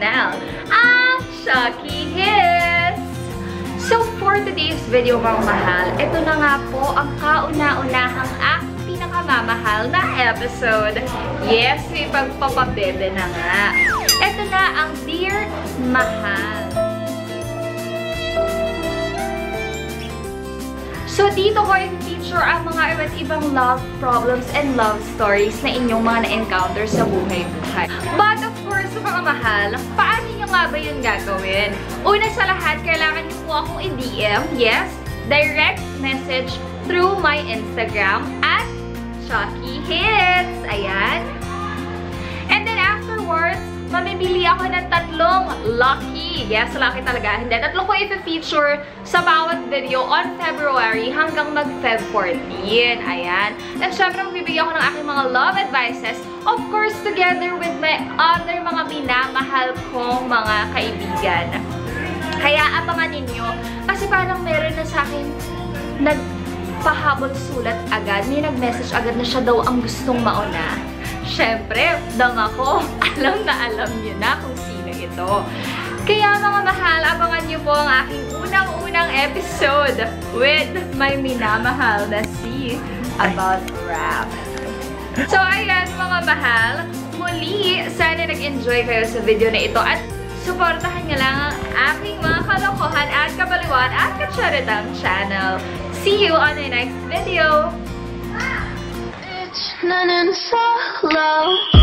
Chanel at Chucky His! So for today's video mga mahal, ito na nga po ang kauna-unahang act pinakamamahal na episode. Yes, may pagpapabebe na nga. Ito na ang Dear Mahal. So, dito ko i-feature ang mga iba't ibang love problems and love stories na inyong mga na-encounter sa buhay-buhay. But of course, mga mahal, paano nyo nga ba yun gagawin? Una sa lahat, kailangan nyo po akong i-DM, yes, direct message through my Instagram at Chucky. Ayan. And then afterwards, mamimili ako ng tatlong lucky. Yes, lucky talaga. Hindi, tatlong ko i-feature sa bawat video on February hanggang mag-Feb 14. Ayan. And syempre, magbibigay ako ng aking mga love advices. Of course, together with my other mga minamahal kong mga kaibigan. Kaya abangan ninyo. Kasi parang meron na sa akin nagpahabol sulat agad. May nag-message agad na siya daw ang gustong mauna. Siyempre, dang ako, alam na alam niyo na kung sino ito. Kaya mga mahal, abangan niyo po ang aking unang-unang episode with my minamahal na si About Rap. So, ayan mga mahal, muli, sana nag-enjoy kayo sa video na ito at suportahan niyo lang ang aking mga kalokohan at kabaliwan at katsaritang channel. See you on the next video! It's running so low.